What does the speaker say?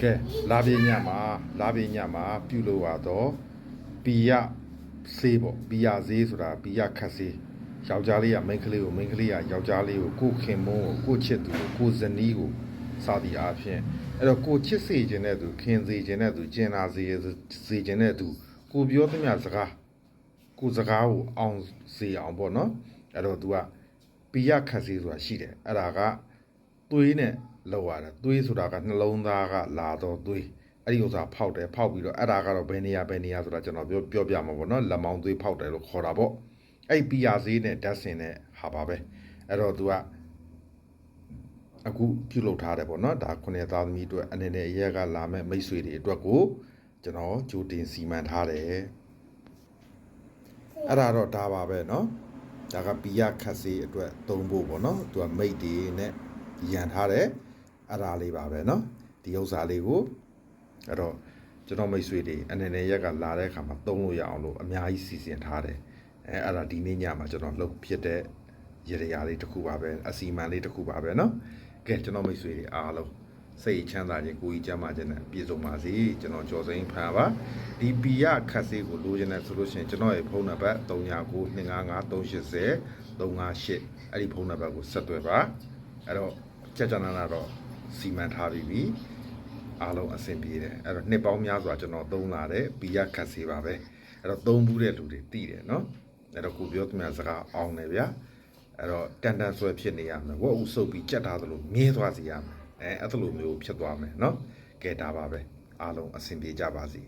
ကဲလာပြညမှာလာပြညမှာပြုလို့ရတော့ပီယဆေးပေါ့ပီယဈေးဆိုတာပီယခတ်ဆေးယောက်ျားလေးကမိန်းကလေးကိုမိန်းကလေးကယောက်ျားလေးကိုကိုခင်မုန်းကိုကိုချစ်သူကိုကိုဇနီးကိုစသည်အားဖြင့်အဲ့တော့ကိုချစ်စေခြင်းတဲ့သူခင်စေခြင်းတဲ့သူကျင်နာစေစေခြင်းတဲ့သူကိုပြောသမျှစကားကိုစကားကိုအောင်စေအောင်ပေါ့နော်အဲ့တော့ तू ကပီယခတ်ဆေးဆိုတာရှိတယ်အဲ့ဒါက သွေးနဲ့လောက်ရတယ်သွေးဆိုတာကနှလုံးသားကလာတော့သွေးအဲ့ဒီဥစ္စာဖောက်တယ်ဖောက်ပြီးတော့အဲ့ဒါကတော့ဘယ်နေရာဘယ်နေရာဆိုတာကျွန်တော်ပြောပြောပြမှာပေါ့နော်လက်မောင်းသွေးဖောက်တယ်လို့ခေါ်တာပေါ့အဲ့ပီယာဈေးနဲ့ဓာတ်စင်နဲ့ဟာပါပဲအဲ့တော့ तू ကအခုပြုလုပ်ထားတယ်ပေါ့နော်ဒါခုနှစ်သားသမီးအတွက်အနေနဲ့အရက်ကလာမဲ့မိတ်ဆွေတွေအတွက်ကိုကျွန်တော်ကြိုတင်စီမံထားတယ်အဲ့ဒါတော့ဒါပါပဲเนาะဒါကပီယာခတ်စေးအတွက်သုံးဖို့ပေါ့နော်သူကမိတ်တွေနဲ့ ရန်ထားတယ်အဲ့ဒါလေးပါပဲเนาะဒီဥစ္စာလေးကိုအဲ့တော့ကျွန်တော်မိတ်ဆွေတွေအနေနဲ့ရက်ကလာတဲ့အခါမှာသုံးလို့ရအောင်လို့အများကြီးစီစဉ်ထားတယ်အဲအဲ့ဒါဒီနေ့ညမှာကျွန်တော်လှုပ်ဖြစ်တဲ့ရရရာလေးတစ်ခုပါပဲအစီအမံလေးတစ်ခုပါပဲเนาะကဲကျွန်တော်မိတ်ဆွေတွေအားလုံးစိတ်ချမ်းသာခြင်းကိုယ်ကြီးကျမ်းမာခြင်းနဲ့ပြည့်စုံပါစေကျွန်တော်ကြော်စိမ့်ဖန်ပါဒီပီယခတ်စေးကိုလိုချင်တယ်ဆိုလို့ရှိရင်ကျွန်တော်ရဲ့ဖုန်းနံပါတ်399380 358အဲ့ဒီဖုန်းနံပါတ်ကိုဆက်သွယ်ပါ အဲ့တော့ကြကြနာနာတော့စီမံထားပြီးပြီအားလုံးအဆင်ပြေတယ်အဲ့တော့နှစ်ပေါင်းများစွာကျွန်တော်သုံးလာတယ်ပီရခတ်စီပါပဲအဲ့တော့သုံးဘူးတဲ့လူတွေတိတယ်နော်အဲ့တော့ကိုပြောသမျှစကားအောင်တယ်ဗျာအဲ့တော့တန်တန်ဆွဲဖြစ်နေရမယ်ဝက်ဥစုပ်ပြီးကြက်ထားသလိုမြင်းသွားစီရမယ်အဲအဲ့လိုမျိုးဖြစ်သွားမယ်နော်ကဲဒါပါပဲအားလုံးအဆင်ပြေကြပါစေ